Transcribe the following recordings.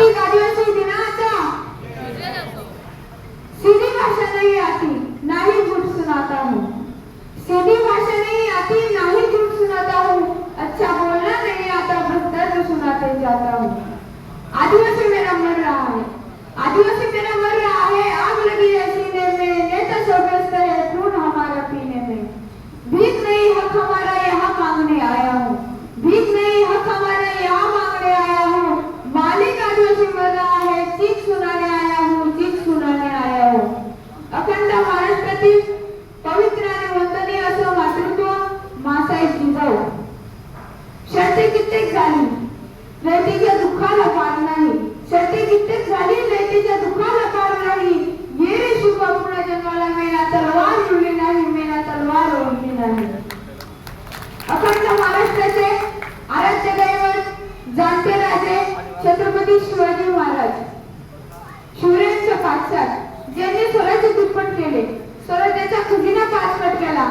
जागतिक आदिवासी कित्येक झाली. रयतेच्या दुःखाला पार नाही. शर्ती कित्येक झाली रयतेच्या दुःखाला पार नाही. ये जन्माला मेना तलवार उरली नाही मेना तलवार उरली नाही. अखंड महाराष्ट्राचे आराध्य दैवत जाणते राजे छत्रपती शिवाजी महाराज. शिवरायांच्या पाठशात ज्यांनी स्वराज्य दुप्पट केले स्वराज्याचा खजिना पाचपट केला.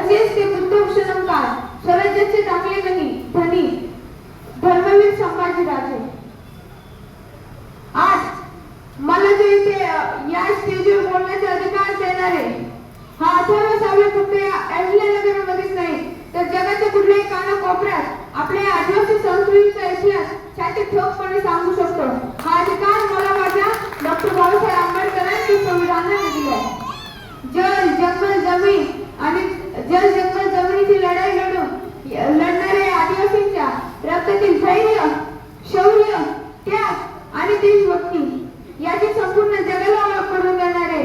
असेच ते बुद्ध क्षणकार स्वराज्याचे टाकले नाही धनी धर्मवीर संभाजीराजे. आज मला जे इथे या स्टेजवर बोलण्याचे अधिकार देणारे हा अथर्व सावळे फक्त या अहिल्यानगरमध्येच नाही तर जगाच्या कुठल्याही कानाकोपऱ्यात आपल्या आदिवासी संस्कृतीचा इतिहास त्याचे ठोकपणे सांगू शकतो. हा अधिकार मला माझ्या डॉक्टर बाबासाहेब आंबेडकरांनी संविधानाने दिला जल जंगल जमीन आणि जल जंगल जमिनीची लढाई लढून लढणारे आदिवासींच्या रक्तातील धैर्य शौर्य त्याग आणि देशभक्ती याची संपूर्ण जगाला ओळख करून देणारे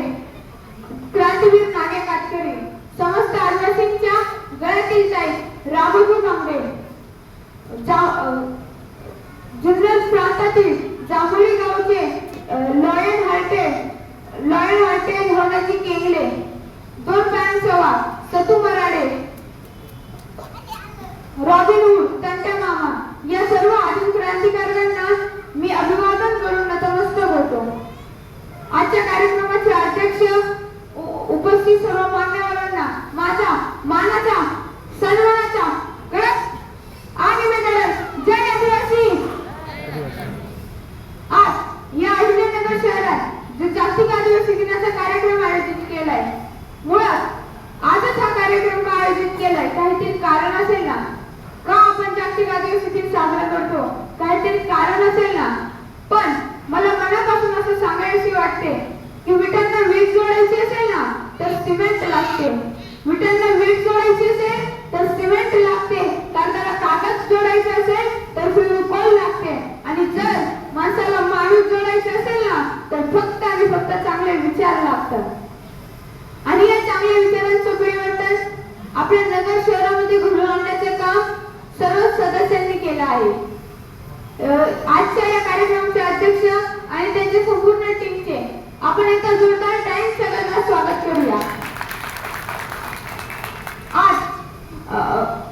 क्रांतीवीर नागे काटकरे समस्त आदिवासींच्या गळ्यातील जाई रामोजी कांबळे जा- जुन्नर प्रांतातील जांभुळी गावचे लॉयन हार्टे लॉयन हार्टे धोरणाची केंगले दोन पॅन सेवा सतू मराडे रॉबिन हुड तंट्या मामा या सर्व आदिम क्रांतिकारकांना मी अभिवादन करून नतमस्तक होतो आजच्या कार्यक्रमाचे अध्यक्ष उ- उपस्थित सर्व मान्यवरांना माझा मानाचा सन्मानाचा कडक आणि मेदळत जय आदिवासी आज या अहिल्यानगर शहरात जो जागतिक आदिवासी दिनाचा कार्यक्रम आयोजित केलाय मुळात आजच हा कार्यक्रम का आयोजित केलाय काहीतरी कारण असेल ना का आपण जागतिक आदिवासी दिन साजरा करतो काहीतरी कारण असेल ना पण मला मनापासून असं सांगायची वाटते की विटांना वीज जोडायची असेल ना तर सिमेंट लागते. विटांना वीट जोडायची असेल तर सिमेंट लागते. कांद्याला कागद जोडायचे असेल तर फिरुकोल लागते. आणि जर माणसाला माणूस जोडायचे असेल ना तर फक्त आणि फक्त चांगले विचार लागतात. आणि या चांगल्या विचारांचं परिवर्तन आपल्या नगर शहरामध्ये घडवून आणण्याचे काम सर्व सदस्यांनी केलं आहे. आजच्या या कार्यक्रमाचे अध्यक्ष आणि त्यांच्या संपूर्ण टीमचे आपण एका जोरदार टाइम सगळ्यांना स्वागत करूया. आज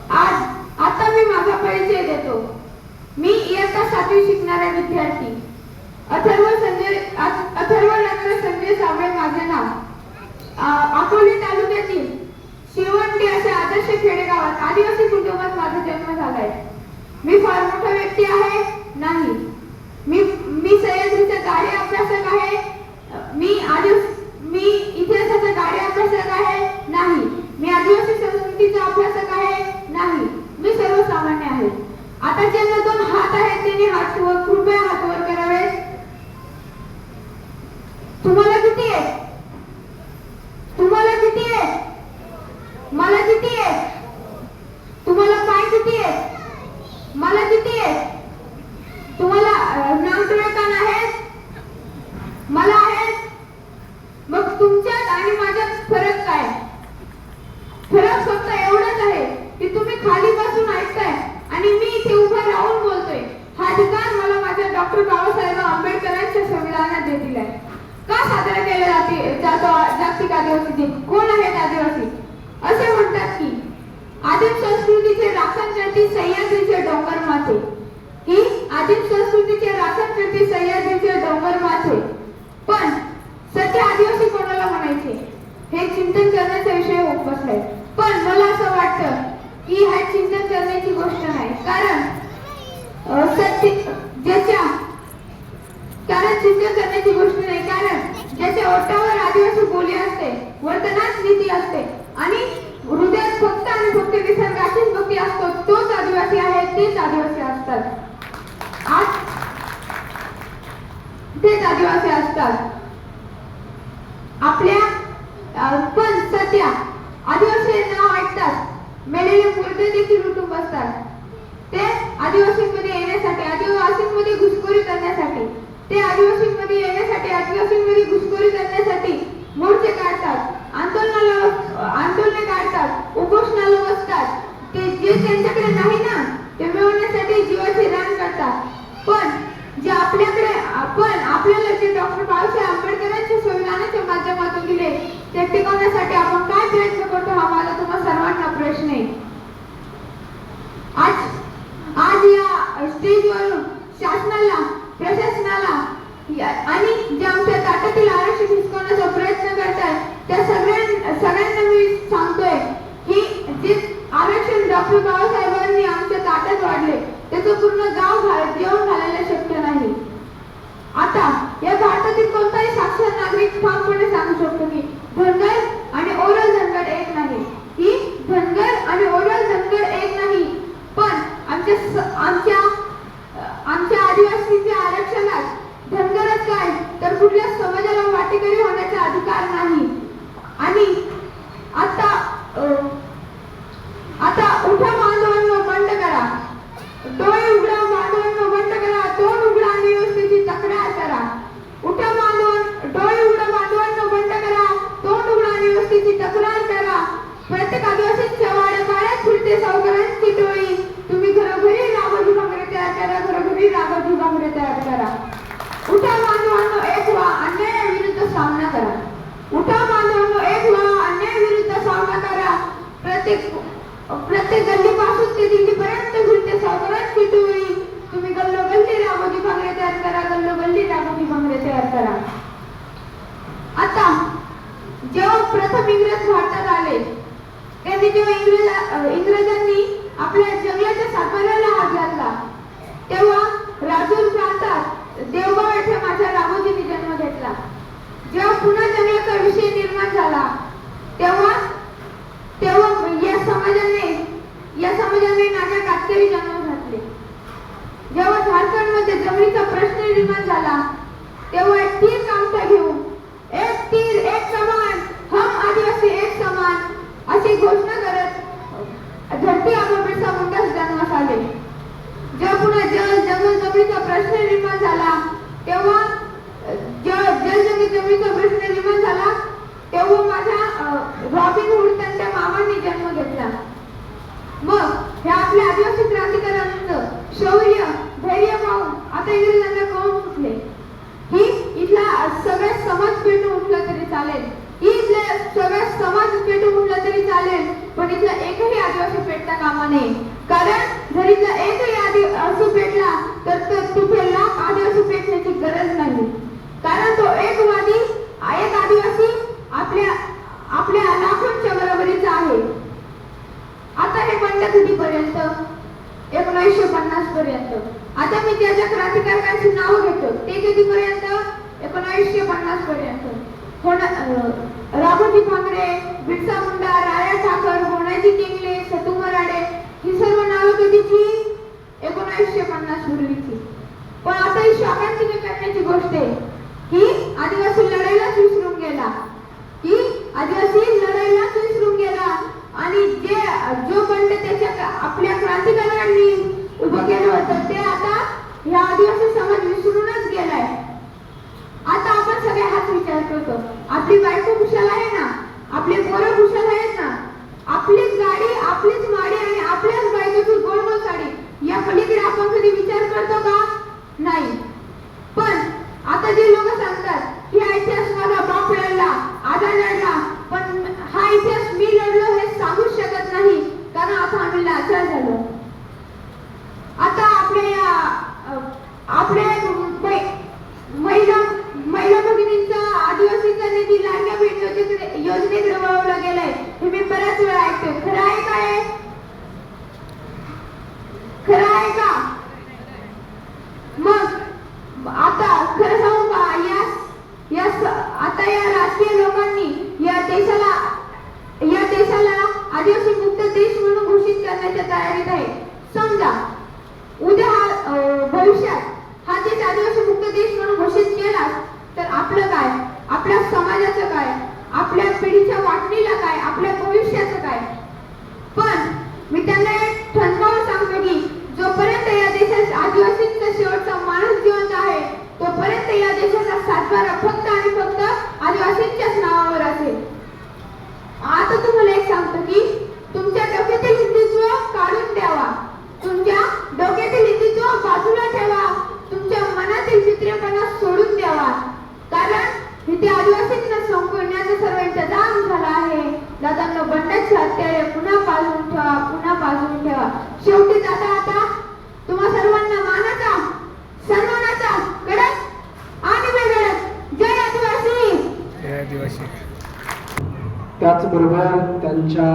आज आता मी माझा परिचय देतो. मी इयत्ता सातवी शिकणारा विद्यार्थी. अथर्व संजय अथर्व नगर संजय साबळे माझे नाव. अं, अकोले तालुक्यातील शिवंडी अशा आदर्श खेडेगावात आदिवासी कुटुंबात माझा जन्म झालाय. मी फार मोठा व्यक्ती आहे नाही. मी मी सह्याद्रीचा गाडी मी आदि मी इतिहासाचा कार्य अभ्यासक आहे नाही. मी आदिवासी संस्कृतीचा अभ्यासक आहे नाही. मी सर्वसामान्य आहे. आता ज्यांना दोन हात आहेत त्यांनी हात कृपया हात वर करावेत तुम्हाला किती आहे तुम्हाला किती आहे मला किती आहे तुम्हाला पाय किती आहे मला किती आहे तुम्हाला अं, नामटोळे कान आहेत मला आहेत मग तुमच्यात आणि माझ्यात फरक काय फरक फक्त एवढाच आहे की तुम्ही खाली बसून ऐकताय आणि मी इथे उभा राहून बोलतोय हा अधिकार मला माझ्या डॉक्टर बाबासाहेब आंबेडकरांच्या संविधानात दिलेला आहे का साजरा केला जाते जातो जागतिक आदिवासी दिन कोण आहेत आदिवासी असे म्हणतात की आदिम संस्कृतीचे राखण करते सह्याद्रीचे डोंगर माथे ही आदिम संस्कृतीचे राखण करते सह्याद्रीचे डोंगर माथे पण सध्या आदिवासी कोणाला म्हणायचे? हे चिंतन करण्याचा विषय उपसलाय पण मला असं वाटतं की हा चिंतन करण्याची गोष्ट नाही कारण सत्य ज्याच्या कारण चिंतन करण्याची गोष्ट नाही. कारण ज्याच्या ओठावर आदिवासी बोली असते वर्तनात नीती असते आणि हृदयात फक्त आणि फक्त निसर्गाचीच भक्ती असतो तोच आदिवासी आहे तेच आदिवासी असतात. आज तेच आदिवासी असतात. आपल्या पण सध्या आदिवासी नाव ऐकतात. मेलेले मुर्दे देखील उठून बसतात. ते आदिवासींमध्ये येण्यासाठी आदिवासींमध्ये घुसखोरी करण्यासाठी ते आदिवासींमध्ये येण्यासाठी आदिवासींमध्ये घुसखोरी करण्यासाठी मोर्चे काढतात आंदोलनाला आंदोलने काढतात उपोषणाला बसतात. ते जे त्यांच्याकडे नाही ना ते मिळवण्यासाठी जीवाचे रान करतात. पण जे आपल्याकडे आपण आपल्याला जे डॉक्टर बाबासाहेब आंबेडकरांच्या संविधानाच्या माध्यमातून दिले ते टिकवण्यासाठी आपण काय प्रयत्न करतो हा माझा तुम्हा सर्वांना प्रश्न आहे आज आज या स्टेजवरून शासनाला प्रशासनाला या- आणि जे आमच्या ताटातील आरक्षण हिसकवण्याचा प्रयत्न करतात त्या सगळ्यां सगळ्यांना मी सांगतोय की जे आरक्षण डॉक्टर बाबासाहेबांनी आमच्या ताटात वाढले त्याचं पूर्ण गाव घा- जेवण घालायला शक्य नाही. आता या भारतातील कोणताही साक्षर नागरिक ठामपणे सांगू शकतो की धनगर आणि ओरल धनगर एक नाही. ही धनगर आणि ओरल धनगर एक नाही. पण आमच्या आमच्या आमच्या आदिवासीच्या आरक्षणात धनगरच काय तर कुठल्या समाजाला वाटेकरी होण्याचा अधिकार नाही. आणि प्रश्न निर्माण झाला. तेव्हा जेव्हा प्रश्न निर्माण झाला तेव्हा माझ्या रॉबिन हुड त्यांच्या मामांनी जन्म घेतला. मग हे आपले आदिवासी क्रांतिकारांचं शौर्य धैर्य पाहून आता इंग्रजांना कळून उठले? ही इथला सगळ्या समाज पेटून उठला तरी चालेल. ही इथल्या सगळ्या समाज पेटून उठला तरी चालेल पण इथला एकही आदिवासी पेटता कामा नये. कारण जर इथला एकही आदिवासी पेटला तर तो गरज नाही. कारण तो एकवादी एक आदिवासी आपल्या आपल्या लाखोंच्या बरोबरीचा आहे. आता हे बंद कधीपर्यंत एकोणीसशे पन्नास पर्यंत. आता मी त्याच्या क्रांतिकारकांची नावं घेतो. ते कधीपर्यंत एकोणीसशे पन्नास पर्यंत. होणार अं, राघोजी भांगरे बिरसा मुंडा राया ठाकर होणाजी टिंगले सतू मराडे ही सर्व नावं कधीची एकोणीसशे पन्नास पूर्वीची. ही शोकांची करण्याची गोष्ट आहे की आदिवासी लढाईलाच विसरून गेला. की आदिवासी लढाईलाच विसरून गेला. आणि जे जो बंड त्याच्या आपल्या क्रांतिकारकांनी उभं केलं होतं ते आता ह्या आदिवासी समाज विसरूनच गेलाय. आता आपण सगळे हाच विचार करतो. आपली बायको कुशाला आहे ना आपले पोरं कुशाल आहेत ना आपलीच गाडी आपलीच माडी आणि आपल्याच बायकोची गोलमोल साडी या पलीकडे आपण कधी विचार करतो का नाही पण आता जे लोक सांगतात की हा इतिहास माझा बाप लढला आधा लढला पण हा इतिहास मी लढलो हे सांगूच शकत नाही कारण आता आम्ही लाचार झालो आता आपल्या या अ, आपल्या मै- महिला महिला भगिनींचा आदिवासीचा निधी लाडक्या बहीण योजने- योजनेत दुसरीकडे वळवलं गेलंय हे मी बऱ्याच वेळा ऐकते खरं आहे काय खरं आहे का मग आता खरं सांगू का या या स- आता या राजकीय लोकांनी या देशाला या देशाला आदिवासी मुक्त देश म्हणून घोषित करण्याच्या तयारीत आहे समजा उद्या भविष्यात हा देश आदिवासी मुक्त देश म्हणून घोषित केला तर आपलं काय? आपल्या समाजाचं काय? आपल्या पिढीच्या वाटणीला काय? आपल्या भविष्याचं काय? पण मी त्यांना एक ठणकावर सांगतो की जोपर्यंत या देशात आदिवासींचा शेवटचा माणूस जिवंत आहे तोपर्यंत या देशाचा सातबारा फक्त आणि फक्त आदिवासींच्याच नावावर असेल. आता तुम्हाला एक सांगतो की हत्यारे पुन्हा बाजून ठेवा पुन्हा बाजून ठेवा. शेवटी दादा आता तुम्हा सर्वांना मानाचा सन्मानाचा कडक आणि बेगडक जय आदिवासी. हे आदिवासी. त्याचबरोबर त्यांच्या